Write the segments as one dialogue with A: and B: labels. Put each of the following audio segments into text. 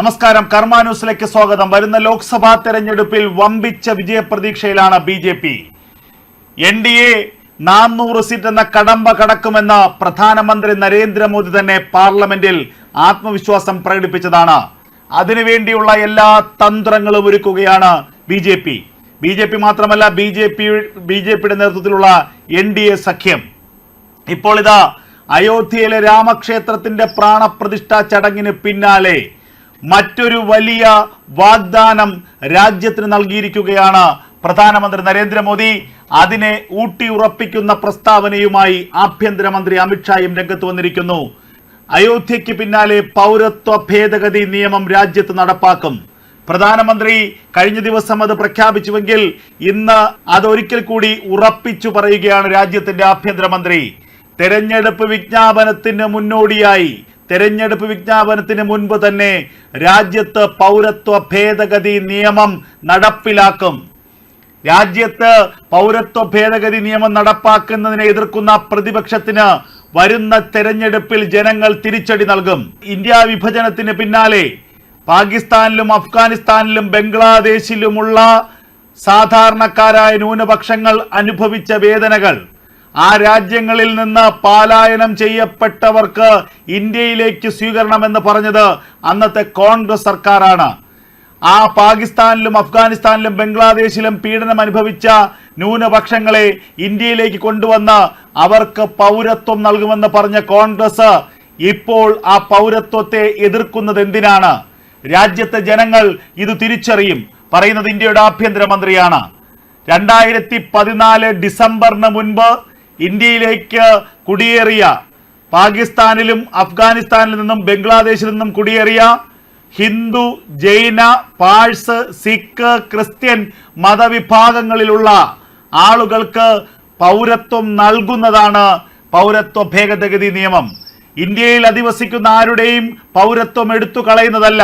A: നമസ്കാരം കർമ്മ ന്യൂസിലേക്ക് സ്വാഗതം വരുന്ന ലോക്സഭാ തെരഞ്ഞെടുപ്പിൽ വമ്പിച്ച വിജയപ്രതീക്ഷയിലാണ് B J P N D A നാനൂറ് സീറ്റ് എന്ന കടമ്പ കടക്കുമെന്ന് പ്രധാനമന്ത്രി നരേന്ദ്രമോദി തന്നെ പാർലമെന്റിൽ ആത്മവിശ്വാസം പ്രകടിപ്പിച്ചതാണ് അതിനുവേണ്ടിയുള്ള എല്ലാ തന്ത്രങ്ങളും ഒരുക്കുകയാണ് B J P B J P മാത്രമല്ല B J P B J പിയുടെ നേതൃത്വത്തിലുള്ള എൻ ഡി എ സഖ്യം ഇപ്പോൾ ഇതാ അയോധ്യയിലെ രാമക്ഷേത്രത്തിന്റെ പ്രാണപ്രതിഷ്ഠാ ചടങ്ങിന് പിന്നാലെ മറ്റൊരു വലിയ വാഗ്ദാനം രാജ്യത്തിന് നൽകിയിരിക്കുകയാണ് പ്രധാനമന്ത്രി നരേന്ദ്രമോദി അതിനെ ഊട്ടിയുറപ്പിക്കുന്ന പ്രസ്താവനയുമായി ആഭ്യന്തരമന്ത്രി അമിത്ഷായും രംഗത്ത് വന്നിരിക്കുന്നു അയോധ്യയ്ക്ക് പിന്നാലെ പൗരത്വ ഭേദഗതി നിയമം രാജ്യത്ത് നടപ്പാക്കും പ്രധാനമന്ത്രി കഴിഞ്ഞ ദിവസം അത് പ്രഖ്യാപിച്ചുവെങ്കിൽ ഇന്ന് അതൊരിക്കൽ കൂടി ഉറപ്പിച്ചു പറയുകയാണ് രാജ്യത്തിന്റെ ആഭ്യന്തരമന്ത്രി തെരഞ്ഞെടുപ്പ് വിജ്ഞാപനത്തിന് മുന്നോടിയായി തെരഞ്ഞെടുപ്പ് വിജ്ഞാപനത്തിന് മുൻപ് തന്നെ രാജ്യത്ത് പൗരത്വ ഭേദഗതി നിയമം നടപ്പിലാക്കും രാജ്യത്ത് പൗരത്വ ഭേദഗതി നിയമം നടപ്പാക്കുന്നതിനെ എതിർക്കുന്ന പ്രതിപക്ഷത്തിന് വരുന്ന തെരഞ്ഞെടുപ്പിൽ ജനങ്ങൾ തിരിച്ചടി നൽകും ഇന്ത്യ വിഭജനത്തിന് പിന്നാലെ പാകിസ്ഥാനിലും അഫ്ഗാനിസ്ഥാനിലും ബംഗ്ലാദേശിലുമുള്ള സാധാരണക്കാരായ ന്യൂനപക്ഷങ്ങൾ അനുഭവിച്ച വേദനകൾ ആ രാജ്യങ്ങളിൽ നിന്ന് പാലായനം ചെയ്യപ്പെട്ടവർക്ക് ഇന്ത്യയിലേക്ക് സ്വീകരണമെന്ന് പറഞ്ഞത് അന്നത്തെ കോൺഗ്രസ് സർക്കാരാണ് ആ പാകിസ്ഥാനിലും അഫ്ഗാനിസ്ഥാനിലും ബംഗ്ലാദേശിലും പീഡനം അനുഭവിച്ച ന്യൂനപക്ഷങ്ങളെ ഇന്ത്യയിലേക്ക് കൊണ്ടുവന്ന് അവർക്ക് പൗരത്വം നൽകുമെന്ന് പറഞ്ഞ കോൺഗ്രസ് ഇപ്പോൾ ആ പൗരത്വത്തെ എതിർക്കുന്നത് എന്തിനാണ് രാജ്യത്തെ ജനങ്ങൾ ഇത് തിരിച്ചറിയും പറയുന്നത് ഇന്ത്യയുടെ ആഭ്യന്തരമന്ത്രിയാണ് രണ്ടായിരത്തി പതിനാല് ഡിസംബറിന് മുൻപ് ഇന്ത്യയിലേക്ക് കുടിയേറിയ പാകിസ്ഥാനിലും അഫ്ഗാനിസ്ഥാനിൽ നിന്നും ബംഗ്ലാദേശിൽ നിന്നും കുടിയേറിയ ഹിന്ദു ജൈന പാഴ്സ് സിഖ് ക്രിസ്ത്യൻ മതവിഭാഗങ്ങളിലുള്ള ആളുകൾക്ക് പൗരത്വം നൽകുന്നതാണ് പൗരത്വ ഭേദഗതി നിയമം ഇന്ത്യയിൽ അധിവസിക്കുന്ന ആരുടെയും പൗരത്വം എടുത്തു കളയുന്നതല്ല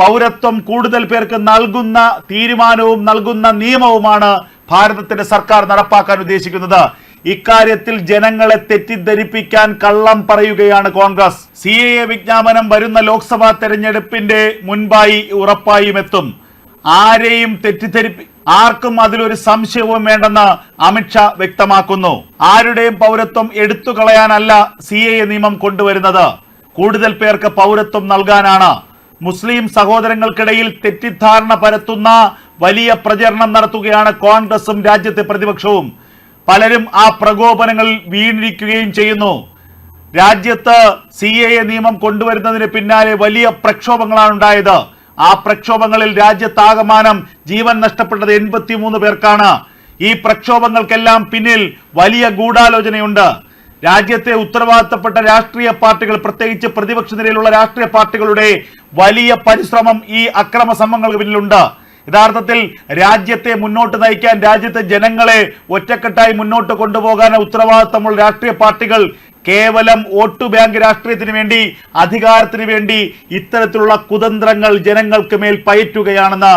A: പൗരത്വം കൂടുതൽ പേർക്ക് നൽകുന്ന തീരുമാനവും നൽകുന്ന നിയമവുമാണ് ഭാരതത്തിന്റെ സർക്കാർ നടപ്പാക്കാൻ ഉദ്ദേശിക്കുന്നത് ഇക്കാര്യത്തിൽ ജനങ്ങളെ തെറ്റിദ്ധരിപ്പിക്കാൻ കള്ളം പറയുകയാണ് കോൺഗ്രസ് സി എ എ വിജ്ഞാപനം വരുന്ന ലോക്സഭാ തെരഞ്ഞെടുപ്പിന്റെ മുൻപായി ഉറപ്പായും എത്തും ആരെയും തെറ്റിദ്ധരിപ്പി ആർക്കും അതിലൊരു സംശയവും വേണ്ടെന്ന് അമിത്ഷാ വ്യക്തമാക്കുന്നു ആരുടെയും പൗരത്വം എടുത്തു കളയാനല്ല സി എ നിയമം കൊണ്ടുവരുന്നത് കൂടുതൽ പേർക്ക് പൗരത്വം നൽകാനാണ് മുസ്ലിം സഹോദരങ്ങൾക്കിടയിൽ തെറ്റിദ്ധാരണ പരത്തുന്ന വലിയ പ്രചരണം നടത്തുകയാണ് കോൺഗ്രസും രാജ്യത്തെ പ്രതിപക്ഷവും പലരും ആ പ്രകോപനങ്ങളിൽ വീണിരിക്കുകയും ചെയ്യുന്നു രാജ്യത്ത് സി എ എ നിയമം കൊണ്ടുവരുന്നതിന് പിന്നാലെ വലിയ പ്രക്ഷോഭങ്ങളാണ് ഉണ്ടായത് ആ പ്രക്ഷോഭങ്ങളിൽ രാജ്യത്താകമാനം ജീവൻ നഷ്ടപ്പെട്ടത് എൺപത്തിമൂന്ന് പേർക്കാണ് ഈ പ്രക്ഷോഭങ്ങൾക്കെല്ലാം പിന്നിൽ വലിയ ഗൂഢാലോചനയുണ്ട് രാജ്യത്തെ ഉത്തരവാദിത്തപ്പെട്ട രാഷ്ട്രീയ പാർട്ടികൾ പ്രത്യേകിച്ച് പ്രതിപക്ഷ നിരയിലുള്ള രാഷ്ട്രീയ പാർട്ടികളുടെ വലിയ പരിശ്രമം ഈ അക്രമ സംഭവങ്ങൾക്ക് പിന്നിലുണ്ട് യഥാർത്ഥത്തിൽ രാജ്യത്തെ മുന്നോട്ട് നയിക്കാൻ രാജ്യത്തെ ജനങ്ങളെ ഒറ്റക്കെട്ടായി മുന്നോട്ട് കൊണ്ടുപോകാൻ ഉത്തരവാദിത്തമുള്ള രാഷ്ട്രീയ പാർട്ടികൾ കേവലം വോട്ട് ബാങ്ക് രാഷ്ട്രീയത്തിന് വേണ്ടി അധികാരത്തിന് വേണ്ടി ഇത്തരത്തിലുള്ള കുതന്ത്രങ്ങൾ ജനങ്ങൾക്ക് മേൽ പയറ്റുകയാണെന്ന്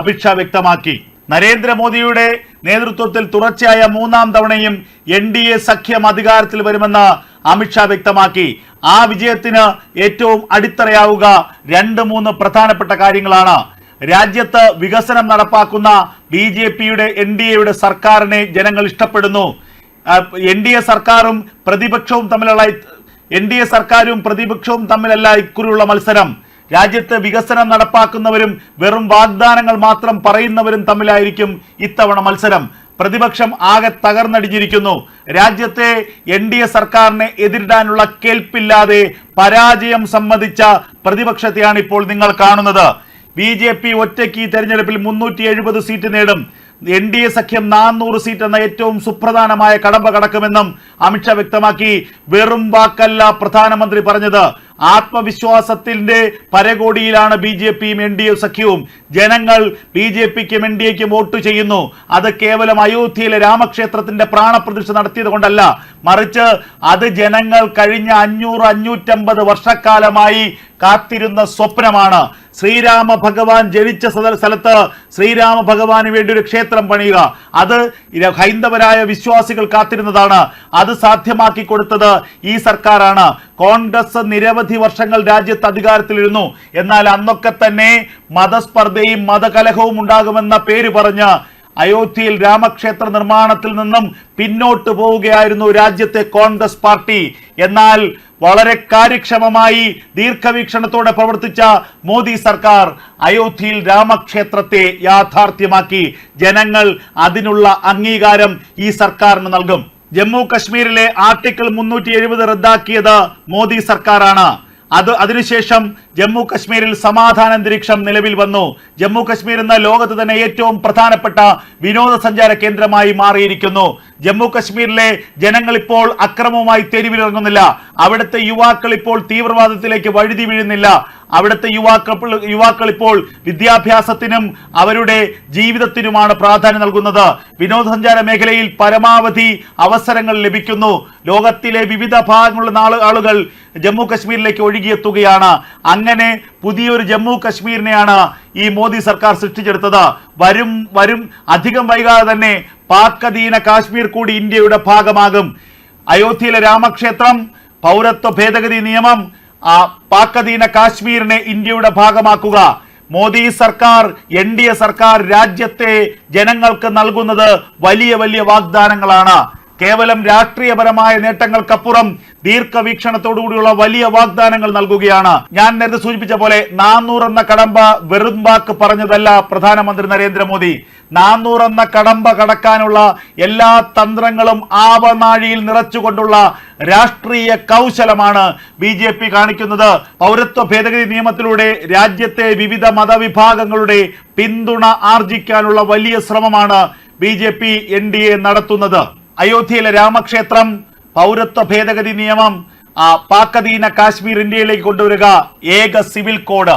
A: അമിത് വ്യക്തമാക്കി നരേന്ദ്രമോദിയുടെ നേതൃത്വത്തിൽ തുടർച്ചയായ മൂന്നാം തവണയും എൻ ഡി എ സഖ്യം അധികാരത്തിൽ വരുമെന്ന് അമിത്ഷാ വ്യക്തമാക്കി ആ വിജയത്തിന് ഏറ്റവും അടിത്തറയാവുക രണ്ട് മൂന്ന് പ്രധാനപ്പെട്ട കാര്യങ്ങളാണ് രാജ്യത്ത് വികസനം നടപ്പാക്കുന്ന ബി ജെ പിയുടെ എൻ ഡി എയുടെ സർക്കാരിനെ ജനങ്ങൾ ഇഷ്ടപ്പെടുന്നു എൻ ഡി എ സർക്കാരും പ്രതിപക്ഷവും തമ്മിലുള്ള എൻ ഡി എ സർക്കാരും പ്രതിപക്ഷവും തമ്മിലല്ല ഇക്കുറിയുള്ള മത്സരം രാജ്യത്ത് വികസനം നടപ്പാക്കുന്നവരും വെറും വാഗ്ദാനങ്ങൾ മാത്രം പറയുന്നവരും തമ്മിലായിരിക്കും ഇത്തവണ മത്സരം പ്രതിപക്ഷം ആകെ തകർന്നടിഞ്ഞിരിക്കുന്നു രാജ്യത്തെ എൻ ഡി എ സർക്കാരിനെ എതിരിടാനുള്ള കേൾപ്പില്ലാതെ പരാജയം സംബന്ധിച്ച പ്രതിപക്ഷത്തെയാണ് ഇപ്പോൾ നിങ്ങൾ കാണുന്നത് ബി ജെ പി ഒറ്റയ്ക്ക് ഈ തെരഞ്ഞെടുപ്പിൽ മുന്നൂറ്റി എഴുപത് സീറ്റ് നേടും എൻ ഡി എ സഖ്യം നാനൂറ് സീറ്റ് എന്ന ഏറ്റവും സുപ്രധാനമായ കടമ്പ കടക്കുമെന്നും അമിത്ഷാ വ്യക്തമാക്കി വെറും വാക്കല്ല പ്രധാനമന്ത്രി പറഞ്ഞത് ആത്മവിശ്വാസത്തിന്റെ പരകോടിയിലാണ് ബി ജെ പിയും എൻ ഡി എ സഖ്യവും ജനങ്ങൾ ബി ജെ പിക്കും എൻ ഡി എക്കും വോട്ട് ചെയ്യുന്നു അത് കേവലം അയോധ്യയിലെ രാമക്ഷേത്രത്തിന്റെ പ്രാണപ്രതിഷ്ഠ നടത്തിയത് കൊണ്ടല്ല മറിച്ച് അത് ജനങ്ങൾ കഴിഞ്ഞ അഞ്ഞൂറ് അഞ്ഞൂറ്റമ്പത് വർഷക്കാലമായി കാത്തിരുന്ന സ്വപ്നമാണ് ശ്രീരാമ ഭഗവാൻ ജനിച്ച സ്ഥലത്ത് ശ്രീരാമ ഭഗവാന് വേണ്ടി ഒരു ക്ഷേത്രം പണിയുക അത് ഹൈന്ദവരായ വിശ്വാസികൾ കാത്തിരുന്നതാണ് അത് സാധ്യമാക്കി കൊടുത്തത് ഈ സർക്കാരാണ് കോൺഗ്രസ് നിരവധി വർഷങ്ങൾ രാജ്യത്ത് അധികാരത്തിലിരുന്നു എന്നാൽ അന്നൊക്കെ തന്നെ മതസ്പർദ്ധയും മതകലഹവും ഉണ്ടാകുമെന്ന പേര് പറഞ്ഞ് അയോധ്യയിൽ രാമക്ഷേത്ര നിർമ്മാണത്തിൽ നിന്നും പിന്നോട്ട് പോവുകയായിരുന്നു രാജ്യത്തെ കോൺഗ്രസ് പാർട്ടി എന്നാൽ വളരെ കാര്യക്ഷമമായി ദീർഘവീക്ഷണത്തോടെ പ്രവർത്തിച്ച മോദി സർക്കാർ അയോധ്യയിൽ രാമക്ഷേത്രത്തെ യാഥാർത്ഥ്യമാക്കി ജനങ്ങൾ അതിനുള്ള അംഗീകാരം ഈ സർക്കാരിന് നൽകും ജമ്മു കശ്മീരിലെ ആർട്ടിക്കിൾ മുന്നൂറ്റി എഴുപത് റദ്ദാക്കിയത് മോദി സർക്കാരാണ് അത് അതിനുശേഷം ജമ്മു കശ്മീരിൽ സമാധാന അന്തരീക്ഷം നിലവിൽ വന്നു ജമ്മു കശ്മീർ എന്ന ലോകത്ത് തന്നെ ഏറ്റവും പ്രധാനപ്പെട്ട വിനോദസഞ്ചാര കേന്ദ്രമായി മാറിയിരിക്കുന്നു ജമ്മു കശ്മീരിലെ ജനങ്ങൾ ഇപ്പോൾ അക്രമവുമായി തെരുവിലിറങ്ങുന്നില്ല അവിടുത്തെ യുവാക്കൾ ഇപ്പോൾ തീവ്രവാദത്തിലേക്ക് വഴുതി വീഴുന്നില്ല അവിടുത്തെ യുവാക്കൾ യുവാക്കൾ ഇപ്പോൾ വിദ്യാഭ്യാസത്തിനും അവരുടെ ജീവിതത്തിനുമാണ് പ്രാധാന്യം നൽകുന്നത് വിനോദസഞ്ചാര മേഖലയിൽ പരമാവധി അവസരങ്ങൾ ലഭിക്കുന്നു ലോകത്തിലെ വിവിധ ഭാഗങ്ങളുള്ള ആളുകൾ ജമ്മു കശ്മീരിലേക്ക് ഒഴുകിയെത്തുകയാണ് അങ്ങനെ പുതിയൊരു ജമ്മു കശ്മീരിനെയാണ് ഈ മോദി സർക്കാർ സൃഷ്ടിച്ചെടുത്തത് വരും വരും അധികം വൈകാതെ തന്നെ പാക്കധീന കാശ്മീർ കൂടി ഇന്ത്യയുടെ ഭാഗമാകും അയോധ്യയിലെ രാമക്ഷേത്രം പൗരത്വ ഭേദഗതി നിയമം പാക് പാക്കധീന കാശ്മീരിനെ ഇന്ത്യയുടെ ഭാഗമാക്കുക മോദി സർക്കാർ എൻ ഡി എ സർക്കാർ രാജ്യത്തെ ജനങ്ങൾക്ക് നൽകുന്നത് വലിയ വലിയ വാഗ്ദാനങ്ങളാണ് കേവലം രാഷ്ട്രീയപരമായ നേട്ടങ്ങൾക്കപ്പുറം ദീർഘവീക്ഷണത്തോടുകൂടിയുള്ള വലിയ വാഗ്ദാനങ്ങൾ നൽകുകയാണ് ഞാൻ നേരത്തെ സൂചിപ്പിച്ച പോലെ നാനൂറ് എന്ന കടമ്പ വെറും വാക്ക് പറഞ്ഞതല്ല പ്രധാനമന്ത്രി നരേന്ദ്രമോദി നാനൂറ് എന്ന കടമ്പ കടക്കാനുള്ള എല്ലാ തന്ത്രങ്ങളും ആവനാഴിയിൽ നിറച്ചുകൊണ്ടുള്ള രാഷ്ട്രീയ കൗശലമാണ് ബി ജെ പി കാണിക്കുന്നത് പൗരത്വ ഭേദഗതി നിയമത്തിലൂടെ രാജ്യത്തെ വിവിധ മതവിഭാഗങ്ങളുടെ പിന്തുണ ആർജിക്കാനുള്ള വലിയ ശ്രമമാണ് B J P N D A നടത്തുന്നത് അയോധ്യയിലെ രാമക്ഷേത്രം പൗരത്വ ഭേദഗതി നിയമം പാക്കദീന കാശ്മീർ ഇന്ത്യയിലേക്ക് കൊണ്ടുവരിക ഏക സിവിൽ കോഡ്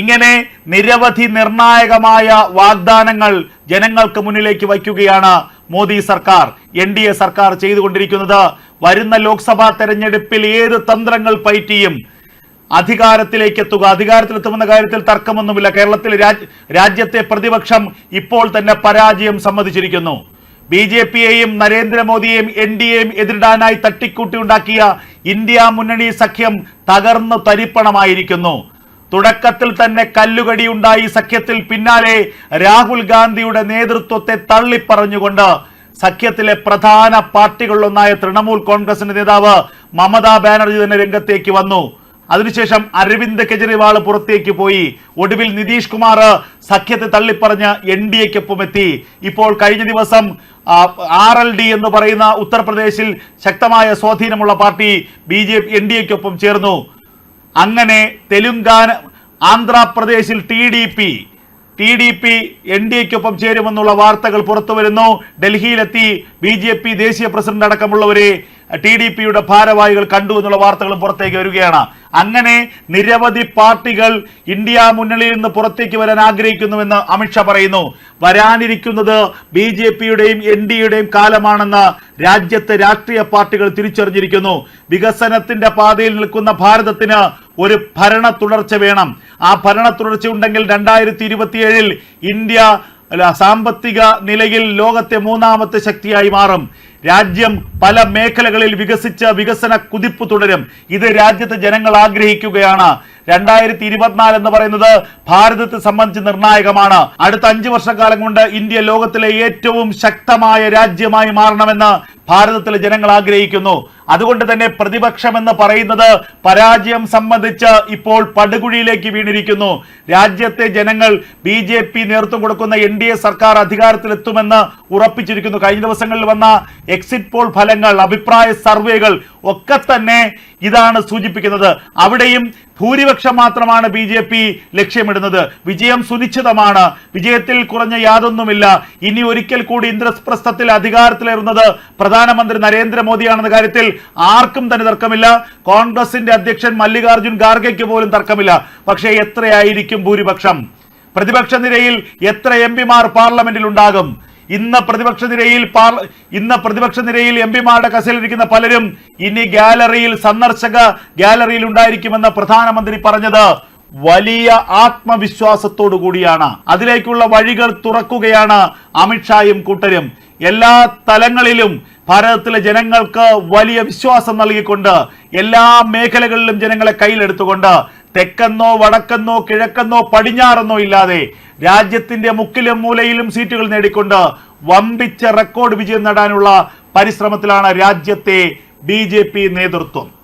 A: ഇങ്ങനെ നിരവധി നിർണായകമായ വാഗ്ദാനങ്ങൾ ജനങ്ങൾക്ക് മുന്നിലേക്ക് വയ്ക്കുകയാണ് മോദി സർക്കാർ എൻ ഡി എ സർക്കാർ ചെയ്തുകൊണ്ടിരിക്കുന്നത് വരുന്ന ലോക്സഭാ തെരഞ്ഞെടുപ്പിൽ ഏത് തന്ത്രങ്ങൾ പയറ്റിയും അധികാരത്തിലേക്ക് എത്തുക അധികാരത്തിലെത്തുമെന്ന കാര്യത്തിൽ തർക്കമൊന്നുമില്ല കേരളത്തിൽ രാജ്യത്തെ പ്രതിപക്ഷം ഇപ്പോൾ തന്നെ പരാജയം സമ്മതിച്ചിരിക്കുന്നു ബി ജെ പിയെയും നരേന്ദ്രമോദിയെയും എൻ ഡി എയും എതിരിടാനായി തട്ടിക്കൂട്ടിയുണ്ടാക്കിയ ഇന്ത്യ മുന്നണി സഖ്യം തകർന്നു തരിപ്പണമായിരിക്കുന്നു തുടക്കത്തിൽ തന്നെ കല്ലുകടിയുണ്ടായി സഖ്യത്തിൽ പിന്നാലെ രാഹുൽ ഗാന്ധിയുടെ നേതൃത്വത്തെ തള്ളിപ്പറഞ്ഞുകൊണ്ട് സഖ്യത്തിലെ പ്രധാന പാർട്ടികളിലൊന്നായ തൃണമൂൽ കോൺഗ്രസിന്റെ നേതാവ് മമതാ ബാനർജി തന്നെ രംഗത്തേക്ക് വന്നു അതിനുശേഷം അരവിന്ദ് കെജ്രിവാൾ പുറത്തേക്ക് പോയി ഒടുവിൽ നിതീഷ് കുമാർ സഖ്യത്തെ തള്ളിപ്പറഞ്ഞ എൻ ഡി എത്തി ഇപ്പോൾ കഴിഞ്ഞ ദിവസം ആർ എൽ ഡി എന്ന് പറയുന്ന ഉത്തർപ്രദേശിൽ ശക്തമായ സ്വാധീനമുള്ള party B J P N D എക്കൊപ്പം ചേർന്നു അങ്ങനെ തെലുങ്കാന ആന്ധ്രാപ്രദേശിൽ T D P T D P N D എക്കൊപ്പം ചേരുമെന്നുള്ള വാർത്തകൾ പുറത്തു വരുന്നു ഡൽഹിയിലെത്തി ബി ജെ പി ദേശീയ പ്രസിഡന്റ് അടക്കമുള്ളവരെ ടി ഡി പിയുടെ ഭാരവാഹികൾ കണ്ടു എന്നുള്ള വാർത്തകളും പുറത്തേക്ക് വരികയാണ് അങ്ങനെ നിരവധി പാർട്ടികൾ ഇന്ത്യ മുന്നണിയിൽ നിന്ന് പുറത്തേക്ക് വരാൻ ആഗ്രഹിക്കുന്നുവെന്ന് അമിത്ഷാ പറയുന്നു വരാനിരിക്കുന്നത് ബി ജെ പിയുടെയും എൻ ഡിയുടെയും കാലമാണെന്ന് രാജ്യത്തെ രാഷ്ട്രീയ പാർട്ടികൾ തിരിച്ചറിഞ്ഞിരിക്കുന്നു വികസനത്തിന്റെ പാതയിൽ നിൽക്കുന്ന ഭാരതത്തിന് ഒരു ഭരണ തുടർച്ച വേണം ആ ഭരണ തുടർച്ച ഉണ്ടെങ്കിൽ രണ്ടായിരത്തി ഇരുപത്തിയേഴിൽ ഇന്ത്യ സാമ്പത്തിക നിലയിൽ ലോകത്തെ മൂന്നാമത്തെ ശക്തിയായി മാറും രാജ്യം പല മേഖലകളിൽ വികസിച്ച വികസന കുതിപ്പ് തുടരും ഇത് രാജ്യത്തെ ജനങ്ങൾ ആഗ്രഹിക്കുകയാണ് രണ്ടായിരത്തി ഇരുപത്തിനാല് എന്ന് പറയുന്നത് ഭാരതത്തെ സംബന്ധിച്ച് നിർണായകമാണ് അടുത്ത അഞ്ചു വർഷക്കാലം കൊണ്ട് ഇന്ത്യ ലോകത്തിലെ ഏറ്റവും ശക്തമായ രാജ്യമായി മാറണമെന്ന് ഭാരതത്തിലെ ജനങ്ങൾ ആഗ്രഹിക്കുന്നു അതുകൊണ്ട് തന്നെ പ്രതിപക്ഷം എന്ന് പറയുന്നത് പരാജയം സംബന്ധിച്ച് ഇപ്പോൾ പടുകുഴിയിലേക്ക് വീണിരിക്കുന്നു രാജ്യത്തെ ജനങ്ങൾ ബി ജെ പി നേതൃത്വം കൊടുക്കുന്ന എൻ ഡി എ സർക്കാർ അധികാരത്തിലെത്തുമെന്ന് ഉറപ്പിച്ചിരിക്കുന്നു കഴിഞ്ഞ ദിവസങ്ങളിൽ വന്ന എക്സിറ്റ് പോൾ ഫലങ്ങൾ അഭിപ്രായ സർവേകൾ ഒക്കെ തന്നെ ഇതാണ് സൂചിപ്പിക്കുന്നത് അവിടെയും ഭൂരിപക്ഷം മാത്രമാണ് ബി ജെ പി ലക്ഷ്യമിടുന്നത് വിജയം സുനിശ്ചിതമാണ് വിജയത്തിൽ കുറഞ്ഞ യാതൊന്നുമില്ല ഇനി ഒരിക്കൽ കൂടി ഇന്ദ്രപ്രസ്ഥത്തിൽ അധികാരത്തിലേറുന്നത് പ്രധാന പ്രധാനമന്ത്രി നരേന്ദ്രമോദിയാണെന്ന കാര്യത്തിൽ ആർക്കും തന്നെ തർക്കമില്ല കോൺഗ്രസിന്റെ അധ്യക്ഷൻ മല്ലികാർജുൻ ഖാർഗെക്ക് പോലും തർക്കമില്ല പക്ഷേ എത്രയായിരിക്കും ഭൂരിപക്ഷം പ്രതിപക്ഷ നിരയിൽ എത്ര എം പിമാർ പാർലമെന്റിൽ ഉണ്ടാകും ഇന്ന് പ്രതിപക്ഷ നിരയിൽ ഇന്ന് പ്രതിപക്ഷ നിരയിൽ എം പിമാരുടെ കസിലിരിക്കുന്ന പലരും ഇനി ഗാലറിയിൽ സന്ദർശക ഗാലറിയിൽ ഉണ്ടായിരിക്കുമെന്ന് പ്രധാനമന്ത്രി പറഞ്ഞത് വലിയ ആത്മവിശ്വാസത്തോടു കൂടിയാണ് അതിലേക്കുള്ള വഴികൾ തുറക്കുകയാണ് അമിത്ഷായും കൂട്ടരും എല്ലാ തലങ്ങളിലും ഭാരതത്തിലെ ജനങ്ങൾക്ക് വലിയ വിശ്വാസം നൽകിക്കൊണ്ട് എല്ലാ മേഖലകളിലും ജനങ്ങളെ കയ്യിലെടുത്തുകൊണ്ട് തെക്കെന്നോ വടക്കെന്നോ കിഴക്കെന്നോ പടിഞ്ഞാറെന്നോ ഇല്ലാതെ രാജ്യത്തിന്റെ മുക്കിലും മൂലയിലും സീറ്റുകൾ നേടിക്കൊണ്ട് വമ്പിച്ച റെക്കോർഡ് വിജയം നേടാനുള്ള പരിശ്രമത്തിലാണ് രാജ്യത്തെ ബി നേതൃത്വം